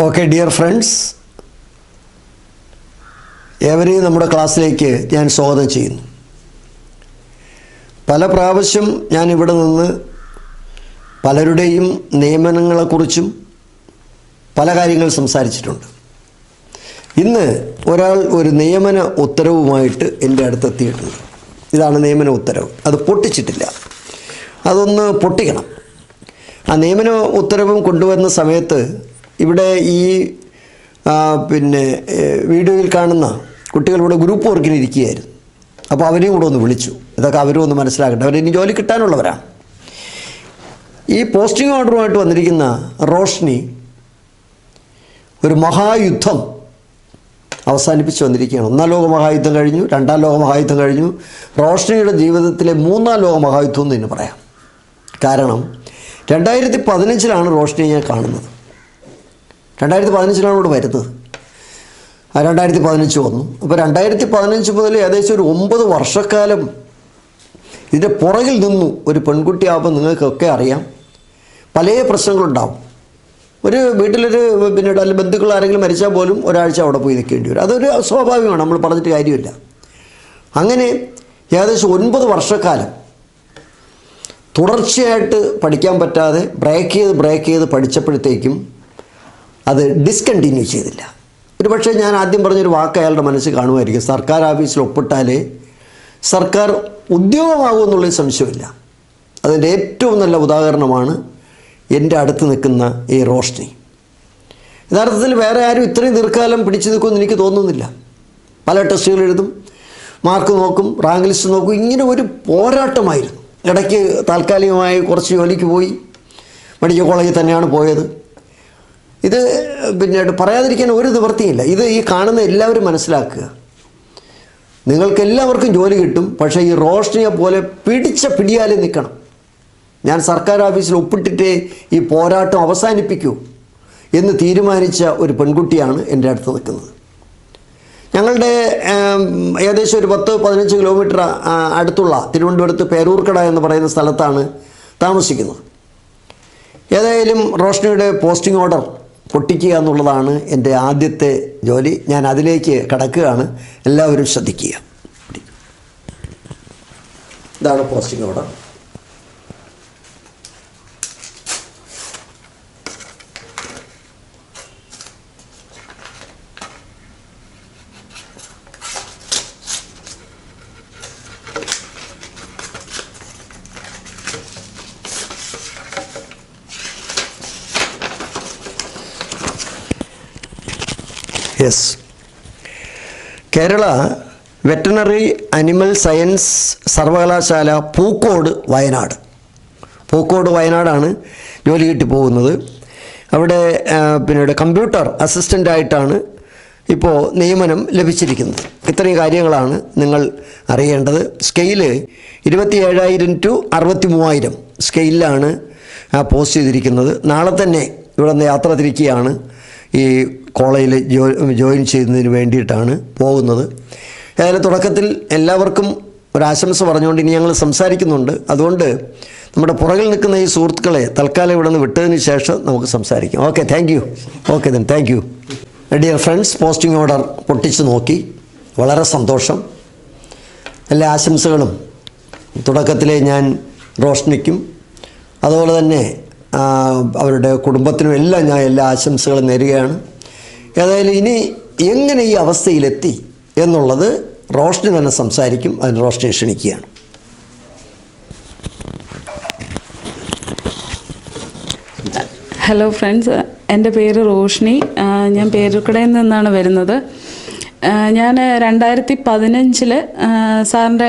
Okay dear friends ഏവരെയും നമ്മുടെ ക്ലാസ്സിലേക്ക് ഞാൻ സ്വാഗതം ചെയ്യുന്നു. പല പ്രാവശ്യം ഞാൻ ഇവിടെ നിന്ന് പലരുടെയും നിയമനങ്ങളെക്കുറിച്ചും പല കാര്യങ്ങൾ സംസാരിച്ചിട്ടുണ്ട്. ഇന്ന് ഒരാൾ ഒരു നിയമന ഉത്തരവുമായിട്ട് എന്റെ അടുത്തെത്തിയിട്ടുണ്ട്. ഇതാണ് നിയമന ഉത്തരവ്. അത് പൊട്ടിച്ചിട്ടില്ല. അതൊന്ന് പൊട്ടിക്കണം. ആ നിയമന ഉത്തരവും കൊണ്ടുവരുന്ന സമയത്ത് ഇവിടെ ഈ പിന്നെ വീഡിയോയിൽ കാണുന്ന കുട്ടികളിവിടെ ഗ്രൂപ്പ് വർക്കിന് ഇരിക്കുകയായിരുന്നു അപ്പോൾ അവരെയും കൂടെ ഒന്ന് വിളിച്ചു. ഇതൊക്കെ അവരും ഒന്ന് മനസ്സിലാക്കട്ടെ. അവരിനി ജോലി കിട്ടാനുള്ളവരാണ് ഈ പോസ്റ്റിംഗ് ഓർഡറുമായിട്ട് വന്നിരിക്കുന്ന റോഷ്നി ഒരു മഹായുദ്ധം അവസാനിപ്പിച്ച് വന്നിരിക്കുകയാണ്. ഒന്നാം ലോക മഹായുദ്ധം കഴിഞ്ഞു രണ്ടാം ലോക മഹായുദ്ധം കഴിഞ്ഞു. റോഷ്നിയുടെ ജീവിതത്തിലെ മൂന്നാം ലോക മഹായുദ്ധം എന്ന് തന്നെ പറയാം. കാരണം രണ്ടായിരത്തി പതിനഞ്ചിലാണ് റോഷ്നിയെ ഞാൻ കാണുന്നത്. രണ്ടായിരത്തി പതിനഞ്ചിലാണ് ഇവിടെ വരുന്നത്. ആ രണ്ടായിരത്തി പതിനഞ്ച് വന്നു. അപ്പോൾ രണ്ടായിരത്തി പതിനഞ്ച് മുതൽ ഏകദേശം ഒരു ഒമ്പത് വർഷക്കാലം ഇതിന്റെ പുറകിൽ നിന്നു ഒരു പെൺകുട്ടിയാകുമ്പോൾ നിങ്ങൾക്കൊക്കെ അറിയാം. പല പ്രശ്നങ്ങളുണ്ടാവും. ഒരു വീട്ടിലൊരു പിന്നെ അല്ല ബന്ധുക്കൾ ആരെങ്കിലും മരിച്ചാൽ പോലും ഒരാഴ്ച അവിടെ പോയി നിൽക്കേണ്ടി വരും. അതൊരു സ്വാഭാവികമാണ് നമ്മൾ പറഞ്ഞിട്ട് കാര്യമില്ല. അങ്ങനെ ഏകദേശം ഒൻപത് വർഷക്കാലം തുടർച്ചയായിട്ട് പഠിക്കാൻ പറ്റാതെ ബ്രേക്ക് ചെയ്ത് ബ്രേക്ക് ചെയ്ത് പഠിച്ചപ്പോഴത്തേക്കും അത് ഡിസ്കണ്ടിന്യൂ ചെയ്തില്ല. ഒരു പക്ഷേ ഞാൻ ആദ്യം പറഞ്ഞൊരു വാക്ക് അയാളുടെ മനസ്സിൽ കാണുമായിരിക്കും. സർക്കാർ ഓഫീസിൽ ഒപ്പിട്ടാലേ സർക്കാർ ഉദ്യോഗമാകുമെന്നുള്ളൊരു സംശയമില്ല അതിന്റെ ഏറ്റവും നല്ല ഉദാഹരണമാണ് എന്റെ അടുത്ത് നിൽക്കുന്ന ഈ റോഷ്നി. യഥാർത്ഥത്തിൽ വേറെ ആരും ഇത്രയും ദീർഘകാലം പിടിച്ചു നിൽക്കുമെന്ന് എനിക്ക് തോന്നുന്നില്ല. പല ടെസ്റ്റുകൾ എഴുതും മാർക്ക് നോക്കും റാങ്ക് ലിസ്റ്റ് നോക്കും ഇങ്ങനെ ഒരു പോരാട്ടമായിരുന്നു. ഇടയ്ക്ക് താൽക്കാലികമായി കുറച്ച് ജോലിക്ക് പോയി മെഡിക്കൽ കോളേജിൽ തന്നെയാണ് പോയത്. ഇത് പിന്നെ പറയാതിരിക്കാൻ ഒരു നിവൃത്തിയില്ല. ഇത് ഈ കാണുന്ന എല്ലാവരും മനസ്സിലാക്കുക. നിങ്ങൾക്ക് എല്ലാവർക്കും ജോലി കിട്ടും പക്ഷേ ഈ റോഷ്നിയെ പോലെ പിടിച്ച പിടിയാലെ നിൽക്കണം. ഞാൻ സർക്കാർ ഓഫീസിൽ ഒപ്പിട്ടിട്ടേ ഈ പോരാട്ടം അവസാനിപ്പിക്കൂ എന്ന് തീരുമാനിച്ച ഒരു പെൺകുട്ടിയാണ് എന്റെ അടുത്ത് നിൽക്കുന്നത്. ഞങ്ങളുടെ ഏകദേശം ഒരു പത്ത് പതിനഞ്ച് കിലോമീറ്റർ അടുത്തുള്ള തിരുവനന്തപുരത്ത് പേരൂർക്കട എന്ന് പറയുന്ന സ്ഥലത്താണ് താമസിക്കുന്നത്. ഏതായാലും റോഷ്നിയുടെ പോസ്റ്റിംഗ് ഓർഡർ പൊട്ടിക്കുക എന്നുള്ളതാണ് എന്റെ ആദ്യത്തെ ജോലി. ഞാൻ അതിലേക്ക് കടക്കുകയാണ്. എല്ലാവരും ശ്രദ്ധിക്കുക. ഇതാണ് posting order. Yes Kerala veterinary animal science സർവകലാശാല പൂക്കോട് വയനാട്. പൂക്കോട് വയനാടാണ് ജോലി കിട്ടി പോകുന്നത്. അവിടെ പിന്നീട് കമ്പ്യൂട്ടർ അസിസ്റ്റന്റായിട്ടാണ് ഇപ്പോൾ നിയമനം ലഭിച്ചിരിക്കുന്നത്. ഇത്രയും കാര്യങ്ങളാണ് നിങ്ങൾ അറിയേണ്ടത്. സ്കെയിൽ ഇരുപത്തി ഏഴായിരം ടു അറുപത്തി മൂവായിരം സ്കെയിലാണ് പോസ്റ്റ് ചെയ്തിരിക്കുന്നത്. നാളെ തന്നെ ഇവിടെ നിന്ന് യാത്ര തിരിക്കുകയാണ് ഈ കോളേജിൽ ജോയിൻ ചെയ്യുന്നതിന് വേണ്ടിയിട്ടാണ് പോകുന്നത്. ഏതായാലും തുടക്കത്തിൽ എല്ലാവർക്കും ഒരാശംസ പറഞ്ഞുകൊണ്ട് ഇനി ഞങ്ങൾ സംസാരിക്കുന്നുണ്ട്. അതുകൊണ്ട് നമ്മുടെ പുറകിൽ നിൽക്കുന്ന ഈ സുഹൃത്തുക്കളെ തൽക്കാലം ഇവിടെ നിന്ന് വിട്ടതിന് ശേഷം നമുക്ക് സംസാരിക്കാം. Okay thank you okay then thank you dear friends posting order പൊട്ടിച്ച് നോക്കി. വളരെ സന്തോഷം. എല്ലാ ആശംസകളും. തുടക്കത്തിലെ ഞാൻ റോഷ്നിക്കും. അതുപോലെ തന്നെ അവരുടെ കുടുംബത്തിനും എല്ലാം ഞാൻ എല്ലാ ആശംസകളും നേരുകയാണ്. ഏതായാലും ഇനി എങ്ങനെ ഈ അവസ്ഥയിലെത്തി എന്നുള്ളത് റോഷ്നി തന്നെ സംസാരിക്കും അതിന് റോഷ്നി ക്ഷണിക്കുകയാണ്. ഹലോ ഫ്രണ്ട്സ് എന്റെ പേര് റോഷ്നി. ഞാൻ പേരുക്കടയിൽ നിന്നാണ് വരുന്നത്. ഞാൻ രണ്ടായിരത്തി പതിനഞ്ചിൽ സാറിന്റെ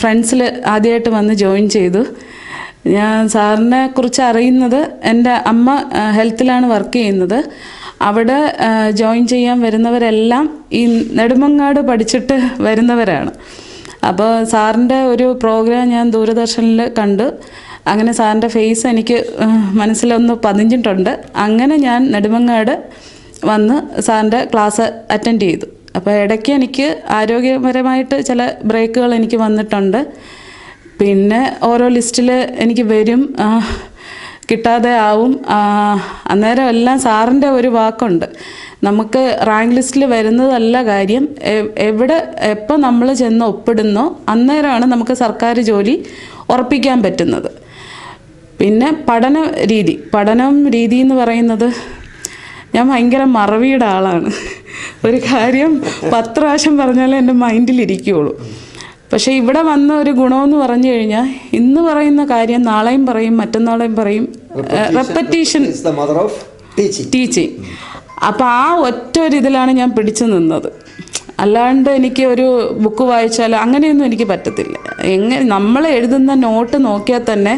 ഫ്രണ്ട്സിൽ ആദ്യമായിട്ട് വന്ന് ജോയിൻ ചെയ്തു. ഞാൻ സാറിനെ കുറിച്ച് അറിയുന്നത് എന്റെ അമ്മ ഹെൽത്തിലാണ് വർക്ക് ചെയ്യുന്നത്. അവിടെ ജോയിൻ ചെയ്യാൻ വരുന്നവരെല്ലാം ഈ നെടുമങ്ങാട് പഠിച്ചിട്ട് വരുന്നവരാണ്. അപ്പോൾ സാറിന്റെ ഒരു പ്രോഗ്രാം ഞാൻ ദൂരദർശനിൽ കണ്ടു അങ്ങനെ സാറിന്റെ ഫേസ് എനിക്ക് മനസ്സിലൊന്ന് പതിഞ്ഞിട്ടുണ്ട്. അങ്ങനെ ഞാൻ നെടുമങ്ങാട് വന്ന് സാറിന്റെ ക്ലാസ് അറ്റൻഡ് ചെയ്തു. അപ്പോൾ ഇടയ്ക്ക് എനിക്ക് ആരോഗ്യപരമായിട്ട് ചില ബ്രേക്കുകൾ എനിക്ക് വന്നിട്ടുണ്ട്. പിന്നെ ഓരോ ലിസ്റ്റിൽ എനിക്ക് വരും കിട്ടാതെ ആവും. അന്നേരം എല്ലാം സാറിന്റെ ഒരു വാക്കുണ്ട്. നമുക്ക് റാങ്ക് ലിസ്റ്റിൽ വരുന്നതല്ല കാര്യം. എവിടെ എപ്പോൾ നമ്മൾ ചെന്ന് ഒപ്പിടുന്നോ അന്നേരമാണ് നമുക്ക് സർക്കാർ ജോലി ഉറപ്പിക്കാൻ പറ്റുന്നത്. പിന്നെ പഠന രീതി. പഠനം രീതി എന്ന് പറയുന്നത് ഞാൻ ഭയങ്കര മറവിയുടെ ആളാണ്. ഒരു കാര്യം പത്ത് പ്രാവശ്യം പറഞ്ഞാലേ എന്റെ മൈൻഡിലിരിക്കുകയുള്ളൂ പക്ഷേ ഇവിടെ വന്ന ഒരു ഗുണമെന്ന് പറഞ്ഞു കഴിഞ്ഞാൽ ഇന്ന് പറയുന്ന കാര്യം നാളെയും പറയും മറ്റന്നാളെയും പറയും repetition mother of teaching teaching അപ്പോൾ ആ ഒറ്റ ഒരു ഇതിലാണ് ഞാൻ പിടിച്ചു നിന്നത്. അല്ലാണ്ട് എനിക്ക് ഒരു ബുക്ക് വായിച്ചാൽ അങ്ങനെയൊന്നും എനിക്ക് പറ്റത്തില്ല. എങ്ങനെ നമ്മൾ എഴുതുന്ന നോട്ട് നോക്കിയാൽ തന്നെ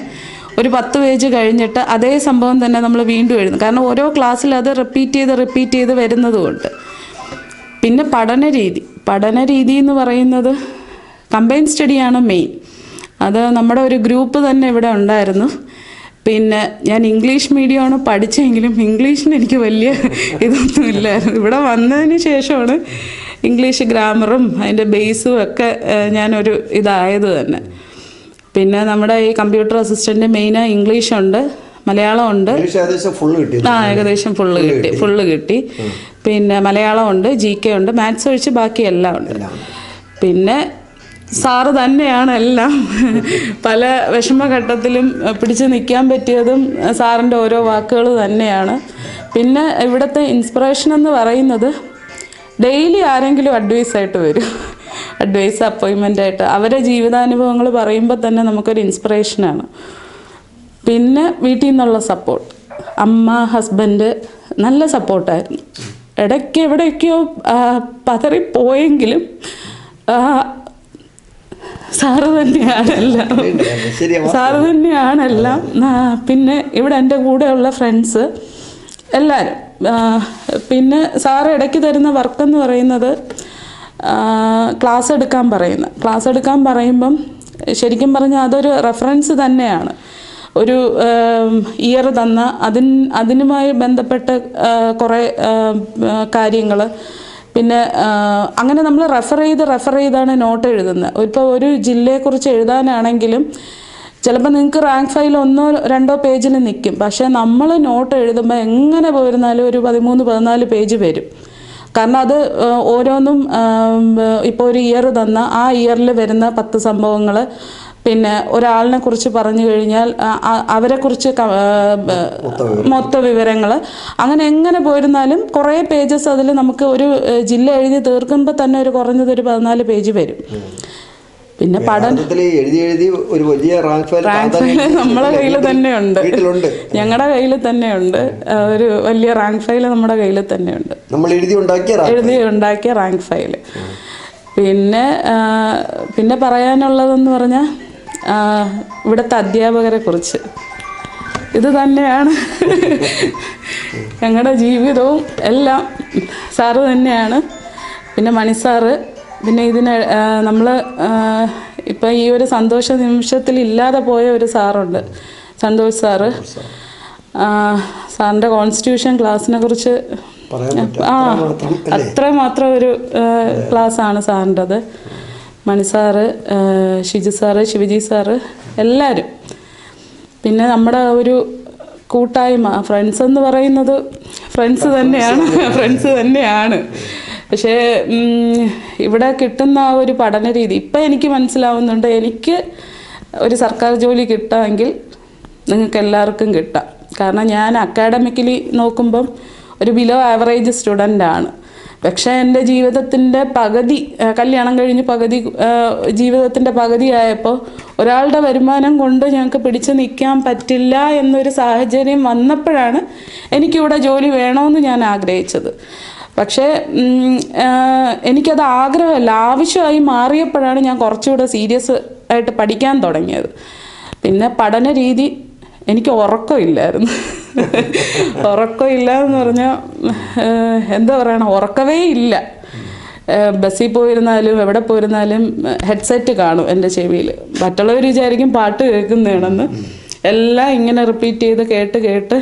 ഒരു പത്ത് പേജ് കഴിഞ്ഞിട്ട് അതേ സംഭവം തന്നെ നമ്മൾ വീണ്ടും എഴുതും. കാരണം ഓരോ ക്ലാസ്സിൽ അത് റിപ്പീറ്റ് ചെയ്ത് റിപ്പീറ്റ് ചെയ്ത് വരുന്നതുകൊണ്ട്. പിന്നെ പഠന രീതി. പഠന രീതി എന്ന് പറയുന്നത് കമ്പൈൻ സ്റ്റഡിയാണ് മെയിൻ അത് നമ്മുടെ ഒരു ഗ്രൂപ്പ് തന്നെ ഇവിടെ ഉണ്ടായിരുന്നു. പിന്നെ ഞാൻ ഇംഗ്ലീഷ് മീഡിയമാണ് പഠിച്ചെങ്കിലും ഇംഗ്ലീഷിന് എനിക്ക് വലിയ ഇതൊന്നും ഇല്ലായിരുന്നു. ഇവിടെ വന്നതിന് ശേഷമാണ് ഇംഗ്ലീഷ് ഗ്രാമറും അതിന്റെ ബേസും ഒക്കെ ഞാനൊരു ഇതായത് തന്നെ. പിന്നെ നമ്മുടെ ഈ കമ്പ്യൂട്ടർ അസിസ്റ്റന്റ് മെയിനായി ഇംഗ്ലീഷുണ്ട് മലയാളം ഉണ്ട്. ആ ഏകദേശം ഫുള്ള് കിട്ടി ഫുള്ള് കിട്ടി. പിന്നെ മലയാളം ഉണ്ട് ജി കെ ഉണ്ട് മാത്സ് ഒഴിച്ച് ബാക്കി എല്ലാം ഉണ്ട്. പിന്നെ സാറ് തന്നെയാണ് എല്ലാം. പല വിഷമഘട്ടത്തിലും പിടിച്ചു നിൽക്കാൻ പറ്റിയതും സാറിന്റെ ഓരോ വാക്കുകൾ തന്നെയാണ്. പിന്നെ ഇവിടുത്തെ ഇൻസ്പിറേഷൻ എന്ന് പറയുന്നത് ഡെയിലി ആരെങ്കിലും അഡ്വൈസായിട്ട് വരും. അഡ്വൈസ് അപ്പോയിൻമെന്റ് ആയിട്ട്. അവരെ ജീവിതാനുഭവങ്ങൾ പറയുമ്പോൾ തന്നെ നമുക്കൊരു ഇൻസ്പിറേഷനാണ് പിന്നെ വീട്ടിൽ നിന്നുള്ള സപ്പോർട്ട് അമ്മ ഹസ്ബൻഡ് നല്ല സപ്പോർട്ടായിരുന്നു ഇടയ്ക്ക് എവിടെയൊക്കെയോ പതറിപ്പോയെങ്കിലും സാറ് തന്നെയാണെല്ലാം. സാറ് തന്നെയാണെല്ലാം. പിന്നെ ഇവിടെ എന്റെ കൂടെയുള്ള ഫ്രണ്ട്സ് എല്ലാവരും പിന്നെ സാറ് ഇടയ്ക്ക് തരുന്ന വർക്കെന്ന് പറയുന്നത് ക്ലാസ് എടുക്കാൻ പറയുന്ന. ക്ലാസ് എടുക്കാൻ പറയുമ്പം ശരിക്കും പറഞ്ഞാൽ അതൊരു റെഫറൻസ് തന്നെയാണ്. ഒരു ഇയർ തന്ന അതിന് അതിനുമായി ബന്ധപ്പെട്ട് കുറേ കാര്യങ്ങൾ പിന്നെ അങ്ങനെ നമ്മൾ റെഫർ ചെയ്ത് റെഫർ ചെയ്താണ് നോട്ട് എഴുതുന്നത് ഇപ്പോൾ ഒരു ജില്ലയെക്കുറിച്ച് എഴുതാനാണെങ്കിലും ചിലപ്പോൾ നിങ്ങൾക്ക് റാങ്ക് ഫയൽ ഒന്നോ രണ്ടോ പേജിൽ നിൽക്കും പക്ഷേ നമ്മൾ നോട്ട് എഴുതുമ്പോൾ എങ്ങനെ പോയിരുന്നാലും ഒരു പതിമൂന്ന് പതിനാല് പേജ് വരും. കാരണം അത് ഓരോന്നും ഇപ്പോൾ ഒരു ഇയർ തന്ന ആ ഇയറിൽ വരുന്ന പത്ത് സംഭവങ്ങൾ പിന്നെ ഒരാളിനെ കുറിച്ച് പറഞ്ഞു കഴിഞ്ഞാൽ അവരെ കുറിച്ച് അവരെക്കുറിച്ച് മൊത്ത വിവരങ്ങൾ അങ്ങനെ എങ്ങനെ പോയിരുന്നാലും കുറേ പേജസ് അതിൽ നമുക്ക് ഒരു ജില്ല എഴുതി തീർക്കുമ്പോൾ തന്നെ ഒരു കുറഞ്ഞത് ഒരു പതിനാല് പേജ് വരും. പിന്നെ പഠനം എഴുതി എഴുതി ഒരു വലിയ റാങ്ക് ഫയൽ നമ്മുടെ കയ്യിൽ തന്നെയുണ്ട് ഞങ്ങളുടെ കയ്യിൽ തന്നെയുണ്ട് ഒരു വലിയ റാങ്ക് ഫയൽ നമ്മുടെ കയ്യിൽ തന്നെയുണ്ട് നമ്മൾ എഴുതി ഉണ്ടാക്കിയ റാങ്ക് എഴുതി ഉണ്ടാക്കിയ റാങ്ക് ഫയൽ പിന്നെ പിന്നെ പറയാനുള്ളതെന്ന് പറഞ്ഞാൽ ഇവിടുത്തെ അധ്യാപകരെ കുറിച്ച്. ഇത് തന്നെയാണ്. ഞങ്ങളുടെ ജീവിതവും എല്ലാം സാറ് തന്നെയാണ്. പിന്നെ മണി സാറ് പിന്നെ ഇതിന് നമ്മൾ ഇപ്പം ഈ ഒരു സന്തോഷ നിമിഷത്തിൽ ഇല്ലാതെ പോയ ഒരു സാറുണ്ട്. സന്തോഷ് സാറ്. സാറിന്റെ കോൺസ്റ്റിറ്റ്യൂഷൻ ക്ലാസ്സിനെ കുറിച്ച് ആ അത്രമാത്രം ഒരു ക്ലാസ്സാണ് സാറിന്റെത് മണി സാറ് ആ, ഷിജു സാറ് ശിവജി സാറ് എല്ലാവരും പിന്നെ നമ്മുടെ ഒരു കൂട്ടായ്മ ഫ്രണ്ട്സ് എന്ന് പറയുന്നത് ഫ്രണ്ട്സ് തന്നെയാണ് ഫ്രണ്ട്സ് തന്നെയാണ്. പക്ഷേ ഇവിടെ കിട്ടുന്ന ആ ഒരു പഠന രീതി ഇപ്പം എനിക്ക് മനസ്സിലാവുന്നുണ്ട് എനിക്ക് ഒരു സർക്കാർ ജോലി കിട്ടാമെങ്കിൽ നിങ്ങൾക്ക് എല്ലാവർക്കും കിട്ടാം. കാരണം ഞാൻ അക്കാഡമിക്കലി നോക്കുമ്പം ഒരു ബിലോ ആവറേജ് സ്റ്റുഡന്റ് ആണ്. പക്ഷേ എന്റെ ജീവിതത്തിന്റെ പകുതി കല്യാണം കഴിഞ്ഞ് പകുതി ജീവിതത്തിന്റെ പകുതിയായപ്പോൾ ഒരാളുടെ വരുമാനം കൊണ്ട് ഞങ്ങൾക്ക് പിടിച്ചു നിൽക്കാൻ പറ്റില്ല എന്നൊരു സാഹചര്യം വന്നപ്പോഴാണ് എനിക്കിവിടെ ജോലി വേണമെന്ന് ഞാൻ ആഗ്രഹിച്ചത്. പക്ഷേ എനിക്കത് ആഗ്രഹമല്ല. ആവശ്യമായി മാറിയപ്പോഴാണ് ഞാൻ കുറച്ചുകൂടെ സീരിയസ് ആയിട്ട് പഠിക്കാൻ തുടങ്ങിയത്. പിന്നെ പഠന രീതി എനിക്ക് ഉറക്കമില്ലായിരുന്നു ഉറക്കമില്ല എന്ന് പറഞ്ഞാൽ എന്താ പറയണം ഉറക്കവേ ഇല്ല. ബസ്സിൽ പോയിരുന്നാലും എവിടെ പോയിരുന്നാലും ഹെഡ്സെറ്റ് കാണും എന്റെ ചെവിയിൽ മറ്റുള്ളവർ വിചാരിക്കും പാട്ട് കേൾക്കുന്നതാണെന്ന്. എല്ലാം ഇങ്ങനെ റിപ്പീറ്റ് ചെയ്ത് കേട്ട് കേട്ട്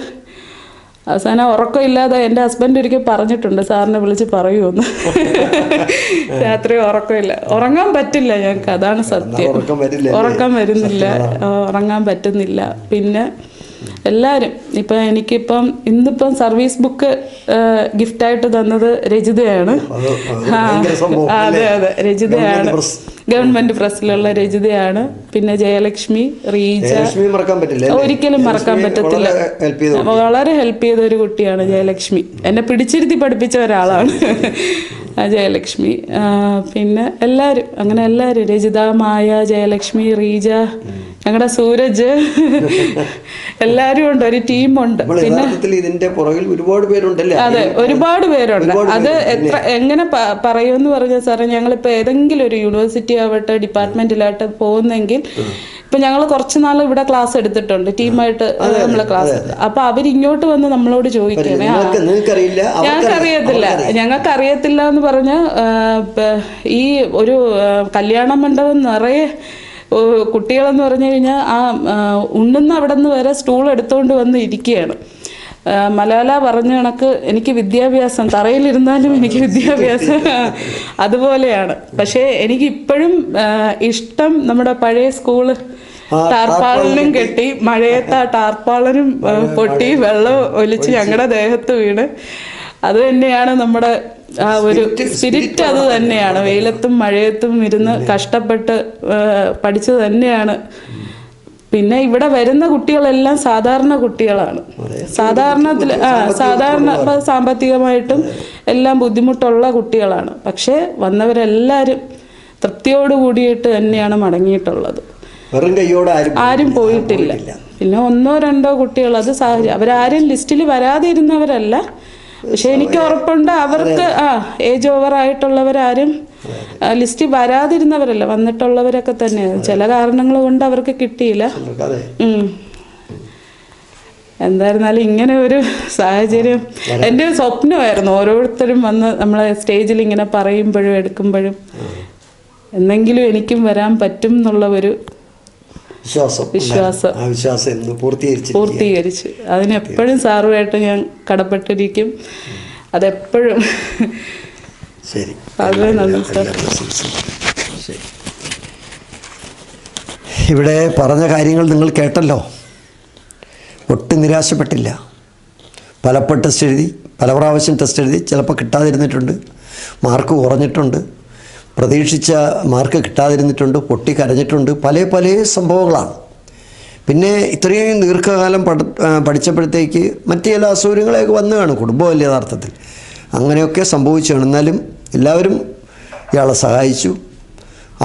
അവസാനം ഉറക്കമില്ലാതെ എന്റെ ഹസ്ബൻഡ് ഒരിക്കൽ പറഞ്ഞിട്ടുണ്ട് സാറിനെ വിളിച്ച് പറയുമെന്ന് രാത്രി ഉറക്കമില്ല. ഉറങ്ങാൻ പറ്റില്ല ഞങ്ങൾക്ക് അതാണ് സത്യം. ഉറക്കം വരുന്നില്ല. ഉറങ്ങാൻ പറ്റുന്നില്ല. പിന്നെ എല്ലാവരും ഇപ്പം എനിക്കിപ്പം ഇന്നിപ്പം സർവീസ് ബുക്ക് ഗിഫ്റ്റായിട്ട് തന്നത് രജിതയാണ്. അത് അത് രജിതയാണ്. ഗവൺമെന്റ് പ്രസിലുള്ള പ്രസ്സിലുള്ള രജിതയാണ്. പിന്നെ ജയലക്ഷ്മി റീജ. ഒരിക്കലും മറക്കാൻ പറ്റത്തില്ല. വളരെ ഹെൽപ്പ് ചെയ്ത ഒരു കുട്ടിയാണ് ജയലക്ഷ്മി. എന്നെ പിടിച്ചിരുത്തി പഠിപ്പിച്ച ഒരാളാണ്. ജയലക്ഷ്മി. പിന്നെ എല്ലാരും അങ്ങനെ എല്ലാരും. രജിത മായ ജയലക്ഷ്മി റീജ ഞങ്ങളുടെ സൂരജ്. എല്ലാവരും ഉണ്ട് ഒരു ടീമുണ്ട്. പിന്നെ ഇതിന്റെ പുറകിൽ ഒരുപാട് പേരുണ്ടല്ലേ? അതെ ഒരുപാട് പേരുണ്ട്. അത്. എത്ര എങ്ങനെ പറയുമെന്ന് പറഞ്ഞാൽ സാറേ ഞങ്ങളിപ്പോൾ ഏതെങ്കിലും ഒരു യൂണിവേഴ്സിറ്റി ആവട്ടെ ഡിപ്പാർട്ട്മെന്റിലായിട്ട് പോകുന്നെങ്കിൽ ഇപ്പൊ ഞങ്ങൾ കുറച്ച് നാൾ ഇവിടെ ക്ലാസ് എടുത്തിട്ടുണ്ട് ടീമായിട്ട് നമ്മളെ ക്ലാസ് അപ്പൊ അവരിങ്ങോട്ട് വന്ന് നമ്മളോട് ചോദിക്കണേ ഞങ്ങൾക്കറിയത്തില്ല ഞങ്ങൾക്ക് അറിയത്തില്ല ഞങ്ങൾക്ക് അറിയത്തില്ല എന്ന് പറഞ്ഞ ഈ ഒരു കല്യാണ മണ്ഡപം നിറയെ കുട്ടികളെന്ന് പറഞ്ഞു കഴിഞ്ഞാൽ ആ ഉണ്ണുന്ന അവിടെ നിന്ന് വരെ സ്റ്റൂൾ എടുത്തുകൊണ്ട് വന്ന് ഇരിക്കുകയാണ് മലാല പറഞ്ഞ കണക്ക് എനിക്ക് വിദ്യാഭ്യാസം തറയിലിരുന്നാലും എനിക്ക് വിദ്യാഭ്യാസം അതുപോലെയാണ്. പക്ഷേ എനിക്ക് ഇപ്പോഴും ഇഷ്ടം നമ്മുടെ പഴയ സ്കൂൾ ടാർപ്പാളിനും കെട്ടി മഴയത്ത് ആ ടാർപ്പാളനും പൊട്ടി വെള്ളം ഒലിച്ച് ഞങ്ങളുടെ ദേഹത്ത് വീണ്. അത് തന്നെയാണ് നമ്മുടെ ആ ഒരു സ്പിരിറ്റ് അത് തന്നെയാണ്. വെയിലത്തും മഴയത്തും ഇരുന്ന് കഷ്ടപ്പെട്ട് പഠിച്ചത് തന്നെയാണ്. പിന്നെ ഇവിടെ വരുന്ന കുട്ടികളെല്ലാം സാധാരണ കുട്ടികളാണ്. സാധാരണത്തിൽ ആ സാധാരണ സാമ്പത്തികമായിട്ടും എല്ലാം ബുദ്ധിമുട്ടുള്ള കുട്ടികളാണ്. പക്ഷേ വന്നവരെല്ലാവരും തൃപ്തിയോട് കൂടിയിട്ട് തന്നെയാണ് മടങ്ങിയിട്ടുള്ളത്. വെറും കൈയോടെ ആരും പോയിട്ടില്ല. പിന്നെ ഒന്നോ രണ്ടോ കുട്ടികൾ അത് സാഹചര്യം. അവരാരും ലിസ്റ്റിൽ വരാതെ ഇരുന്നവരല്ല പക്ഷെ എനിക്ക് ഉറപ്പുണ്ട്. അവർക്ക് ആ ഏജ് ഓവർ ആയിട്ടുള്ളവരാരും ലിസ്റ്റ് വരാതിരുന്നവരല്ല വന്നിട്ടുള്ളവരൊക്കെ തന്നെയാണ് ചില കാരണങ്ങൾ കൊണ്ട് അവർക്ക് കിട്ടിയില്ല. എന്തായിരുന്നാലും ഇങ്ങനെ ഒരു സാഹചര്യം. എന്റെ സ്വപ്നമായിരുന്നു. ഓരോരുത്തരും വന്ന് നമ്മളെ സ്റ്റേജിൽ ഇങ്ങനെ പറയുമ്പോഴും എടുക്കുമ്പോഴും. എന്നെങ്കിലും എനിക്കും വരാൻ പറ്റും എന്നുള്ള ഒരു വിശ്വാസം വിശ്വാസം. ആ വിശ്വാസം പൂർത്തീകരിച്ചു. പൂർത്തീകരിച്ച്. അതിനെപ്പോഴും സാറുമായിട്ട് ഞാൻ കടപ്പെട്ടിരിക്കും. അതെപ്പോഴും. ശരി. വളരെ നന്ദി സാർ. ഇവിടെ പറഞ്ഞ കാര്യങ്ങൾ നിങ്ങൾ കേട്ടല്ലോ. ഒട്ടും നിരാശപ്പെട്ടില്ല. പലപ്പോൾ ടെസ്റ്റ് എഴുതി പല പ്രാവശ്യം ടെസ്റ്റ് എഴുതി ചിലപ്പോൾ കിട്ടാതിരുന്നിട്ടുണ്ട്. മാർക്ക് കുറഞ്ഞിട്ടുണ്ട്. പ്രതീക്ഷിച്ച മാർക്ക് കിട്ടാതിരുന്നിട്ടുണ്ട് പൊട്ടി കരഞ്ഞിട്ടുണ്ട് പല പല സംഭവങ്ങളാണ്. പിന്നെ ഇത്രയും ദീർഘകാലം പഠ പഠിച്ചപ്പോഴത്തേക്ക് മറ്റ് ചില അസൗകര്യങ്ങളെയൊക്കെ വന്നു കാണും കുടുംബമല്ലേ യഥാർത്ഥത്തിൽ. അങ്ങനെയൊക്കെ സംഭവിച്ചാണ്. എന്നാലും എല്ലാവരും ഇയാളെ സഹായിച്ചു.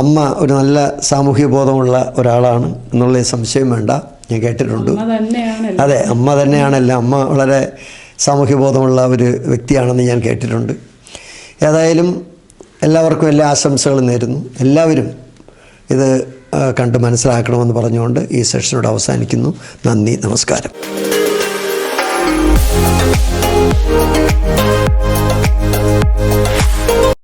അമ്മ ഒരു നല്ല സാമൂഹ്യ ബോധമുള്ള ഒരാളാണ് എന്നുള്ള സംശയം വേണ്ട. ഞാൻ കേട്ടിട്ടുണ്ട്. അതെ അമ്മ തന്നെയാണല്ലോ. അമ്മ വളരെ സാമൂഹ്യ ബോധമുള്ള ഒരു വ്യക്തിയാണെന്ന് ഞാൻ കേട്ടിട്ടുണ്ട്. ഏതായാലും എല്ലാവർക്കും എല്ലാ ആശംസകളും നേരുന്നു. എല്ലാവരും ഇത് കണ്ട് മനസ്സിലാക്കണമെന്ന് പറഞ്ഞുകൊണ്ട് ഈ സെഷനോട് അവസാനിക്കുന്നു. നന്ദി നമസ്കാരം.